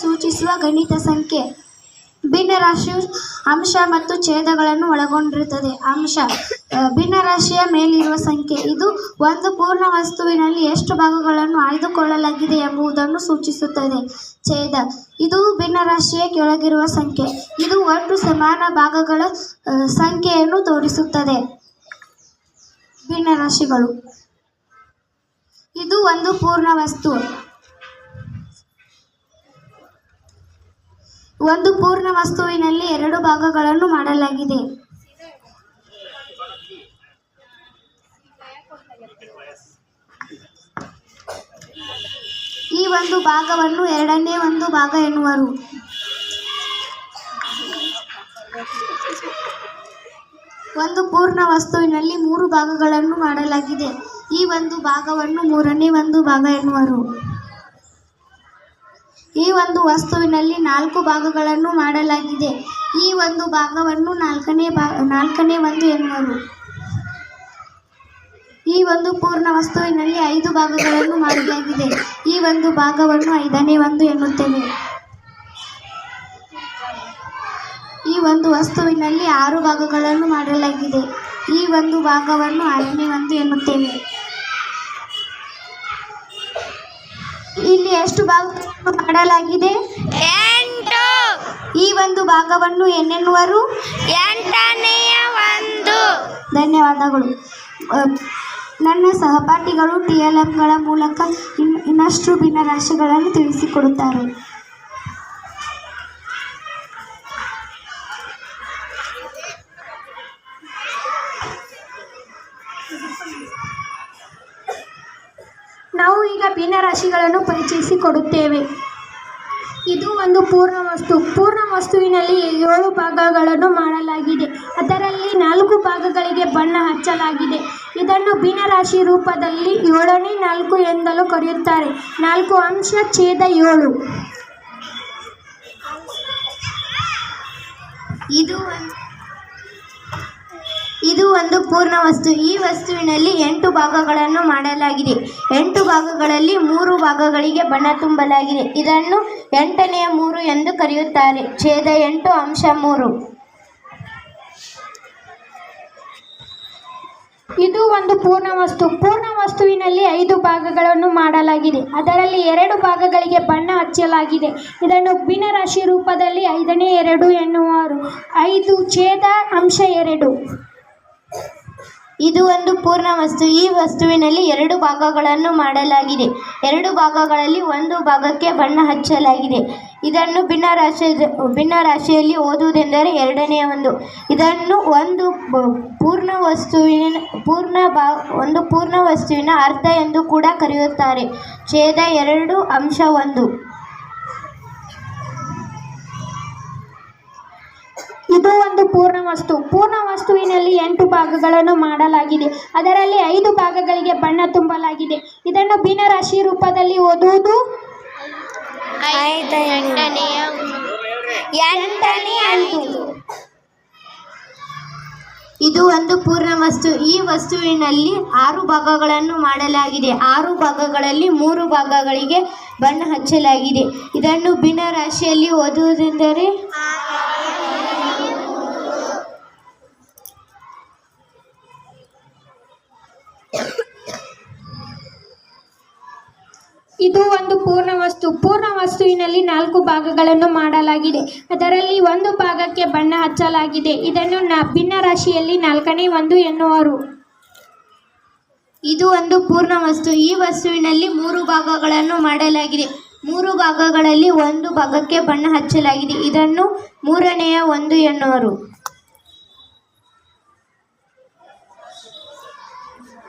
ಸೂಚಿಸುವ ಗಣಿತ ಸಂಖ್ಯೆ. ಭಿನ್ನರಾಶಿಯು ಅಂಶ ಮತ್ತು ಛೇದಗಳನ್ನು ಒಳಗೊಂಡಿರುತ್ತದೆ. ಅಂಶ ಭಿನ್ನ ಭಿನ್ನರಾಶಿಯ ಮೇಲಿರುವ ಸಂಖ್ಯೆ. ಇದು ಒಂದು ಪೂರ್ಣ ವಸ್ತುವಿನಲ್ಲಿ ಎಷ್ಟು ಭಾಗಗಳನ್ನು ಆಯ್ದುಕೊಳ್ಳಲಾಗಿದೆ ಎಂಬುದನ್ನು ಸೂಚಿಸುತ್ತದೆ. ಛೇದ, ಇದು ಭಿನ್ನರಾಶಿಯ ಕೆಳಗಿರುವ ಸಂಖ್ಯೆ. ಇದು ಒಟ್ಟು ಸಮಾನ ಭಾಗಗಳ ಸಂಖ್ಯೆಯನ್ನು ತೋರಿಸುತ್ತದೆ. ಭಿನ್ನರಾಶಿಗಳು, ಇದು ಒಂದು ಪೂರ್ಣ ವಸ್ತು. ಒಂದು ಪೂರ್ಣ ವಸ್ತುವಿನಲ್ಲಿ ಎರಡು ಭಾಗಗಳನ್ನು ಮಾಡಲಾಗಿದೆ. ಈ ಒಂದು ಭಾಗವನ್ನು ಎರಡನೇ ಒಂದು ಭಾಗ ಎನ್ನುವರು. ಒಂದು ಪೂರ್ಣ ವಸ್ತುವಿನಲ್ಲಿ ಮೂರು ಭಾಗಗಳನ್ನು ಮಾಡಲಾಗಿದೆ. ಈ ಒಂದು ಭಾಗವನ್ನು ಮೂರನೇ ಒಂದು ಭಾಗ ಎನ್ನುವರು. ಈ ಒಂದು ವಸ್ತುವಿನಲ್ಲಿ ನಾಲ್ಕು ಭಾಗಗಳನ್ನು ಮಾಡಲಾಗಿದೆ. ಈ ಒಂದು ಭಾಗವನ್ನು ನಾಲ್ಕನೇ ಭಾ, ನಾಲ್ಕನೇ ಒಂದು ಎನ್ನುವರು. ಈ ಒಂದು ಪೂರ್ಣ ವಸ್ತುವಿನಲ್ಲಿ ಐದು ಭಾಗಗಳನ್ನು ಮಾಡಲಾಗಿದೆ. ಈ ಒಂದು ಭಾಗವನ್ನು ಐದನೇ ಒಂದು ಎನ್ನುತ್ತೇವೆ. ಈ ಒಂದು ವಸ್ತುವಿನಲ್ಲಿ ಆರು ಭಾಗಗಳನ್ನು ಮಾಡಲಾಗಿದೆ. ಈ ಒಂದು ಭಾಗವನ್ನು ಆರನೇ ಒಂದು ಎನ್ನುತ್ತೇವೆ. ಇಲ್ಲಿ ಎಷ್ಟು ಭಾಗಗಳನ್ನು ಮಾಡಲಾಗಿದೆ? ಎಂಟು. ಈ ಒಂದು ಭಾಗವನ್ನು ಏನೆನ್ನುವರು ಎಂಟನೆಯ ಒಂದು. ಧನ್ಯವಾದಗಳು. ನನ್ನ ಸಹಪಾಠಿಗಳು ಟಿ ಎಲ್ ಎಫ್ಗಳ ಮೂಲಕ ಇನ್ ಇನ್ನಷ್ಟು ಭಿನ್ನರಾಶಿಗಳನ್ನು ತಿಳಿಸಿಕೊಡುತ್ತಾರೆ. ನಾವು ಈಗ ಭಿನ್ನರಾಶಿಗಳನ್ನು ಪರಿಚಯಿಸಿಕೊಡುತ್ತೇವೆ ಇದು ಒಂದು ಪೂರ್ಣ ವಸ್ತು. ಪೂರ್ಣ ವಸ್ತುವಿನಲ್ಲಿ ಏಳು ಭಾಗಗಳನ್ನು ಮಾಡಲಾಗಿದೆ. ಅದರಲ್ಲಿ ನಾಲ್ಕು ಭಾಗಗಳಿಗೆ ಬಣ್ಣ ಹಚ್ಚಲಾಗಿದೆ. ಇದನ್ನು ಭಿನ್ನರಾಶಿ ರೂಪದಲ್ಲಿ ಏಳನೇ ನಾಲ್ಕು ಎಂದಲೂ ಕರೆಯುತ್ತಾರೆ. ನಾಲ್ಕು ಅಂಶ ಛೇದ ಏಳು. ಇದು ಒಂದು ಇದು ಒಂದು ಪೂರ್ಣ ವಸ್ತು. ಈ ವಸ್ತುವಿನಲ್ಲಿ ಎಂಟು ಭಾಗಗಳನ್ನು ಮಾಡಲಾಗಿದೆ. ಎಂಟು ಭಾಗಗಳಲ್ಲಿ ಮೂರು ಭಾಗಗಳಿಗೆ ಬಣ್ಣ ತುಂಬಲಾಗಿದೆ. ಇದನ್ನು ಎಂಟನೆಯ ಮೂರು ಎಂದು ಕರೆಯುತ್ತಾರೆ. ಛೇದ ಎಂಟು, ಅಂಶ ಮೂರು. ಇದು ಒಂದು ಪೂರ್ಣ ವಸ್ತು. ಪೂರ್ಣ ವಸ್ತುವಿನಲ್ಲಿ ಐದು ಭಾಗಗಳನ್ನು ಮಾಡಲಾಗಿದೆ. ಅದರಲ್ಲಿ ಎರಡು ಭಾಗಗಳಿಗೆ ಬಣ್ಣ ಹಚ್ಚಲಾಗಿದೆ. ಇದನ್ನು ಭಿನ್ನರಾಶಿ ರೂಪದಲ್ಲಿ ಐದನೇ ಎರಡು ಎನ್ನುವರು. ಐದು, ಛೇದ, ಅಂಶ ಎರಡು. ಇದು ಒಂದು ಪೂರ್ಣ ವಸ್ತು. ಈ ವಸ್ತುವಿನಲ್ಲಿ ಎರಡು ಭಾಗಗಳನ್ನು ಮಾಡಲಾಗಿದೆ. ಎರಡು ಭಾಗಗಳಲ್ಲಿ ಒಂದು ಭಾಗಕ್ಕೆ ಬಣ್ಣ ಹಚ್ಚಲಾಗಿದೆ. ಇದನ್ನು ಭಿನ್ನ ರಾಶಿ, ಭಿನ್ನ ರಾಶಿಯಲ್ಲಿ ಓದುವುದೆಂದರೆ ಎರಡನೆಯ ಒಂದು. ಇದನ್ನು ಒಂದು ಪೂರ್ಣ ವಸ್ತುವಿನ, ಪೂರ್ಣ ಭಾ, ಒಂದು ಪೂರ್ಣ ವಸ್ತುವಿನ ಅರ್ಥ ಎಂದು ಕೂಡ ಕರೆಯುತ್ತಾರೆ. ಛೇದ ಎರಡು, ಅಂಶ ಒಂದು. ಇದು ಒಂದು ಪೂರ್ಣ ವಸ್ತು. ಪೂರ್ಣ ವಸ್ತುವಿನಲ್ಲಿ ಎಂಟು ಭಾಗಗಳನ್ನು ಮಾಡಲಾಗಿದೆ. ಅದರಲ್ಲಿ ಐದು ಭಾಗಗಳಿಗೆ ಬಣ್ಣ ತುಂಬಲಾಗಿದೆ. ಇದನ್ನು ಭಿನ್ನರಾಶಿ ರೂಪದಲ್ಲಿ ಓದುವುದು ಇದು ಒಂದು ಪೂರ್ಣ ವಸ್ತು. ಈ ವಸ್ತುವಿನಲ್ಲಿ ಆರು ಭಾಗಗಳನ್ನು ಮಾಡಲಾಗಿದೆ. ಆರು ಭಾಗಗಳಲ್ಲಿ ಮೂರು ಭಾಗಗಳಿಗೆ ಬಣ್ಣ ಹಚ್ಚಲಾಗಿದೆ. ಇದನ್ನು ಭಿನ್ನ ರಾಶಿಯಲ್ಲಿ ಓದುವುದೆಂದರೆ? ಇದು ಒಂದು ಪೂರ್ಣ ವಸ್ತು ಪೂರ್ಣ ವಸ್ತುವಿನಲ್ಲಿ ನಾಲ್ಕು ಭಾಗಗಳನ್ನು ಮಾಡಲಾಗಿದೆ. ಅದರಲ್ಲಿ ಒಂದು ಭಾಗಕ್ಕೆ ಬಣ್ಣ ಹಚ್ಚಲಾಗಿದೆ. ಇದನ್ನು ನ ಭಿನ್ನ ರಾಶಿಯಲ್ಲಿ ನಾಲ್ಕನೇ ಒಂದು ಎನ್ನುವರು. ಇದು ಒಂದು ಪೂರ್ಣ ವಸ್ತು ಈ ವಸ್ತುವಿನಲ್ಲಿ ಮೂರು ಭಾಗಗಳನ್ನು ಮಾಡಲಾಗಿದೆ. ಮೂರು ಭಾಗಗಳಲ್ಲಿ ಒಂದು ಭಾಗಕ್ಕೆ ಬಣ್ಣ ಹಚ್ಚಲಾಗಿದೆ. ಇದನ್ನು ಮೂರನೆಯ ಒಂದು ಎನ್ನುವರು.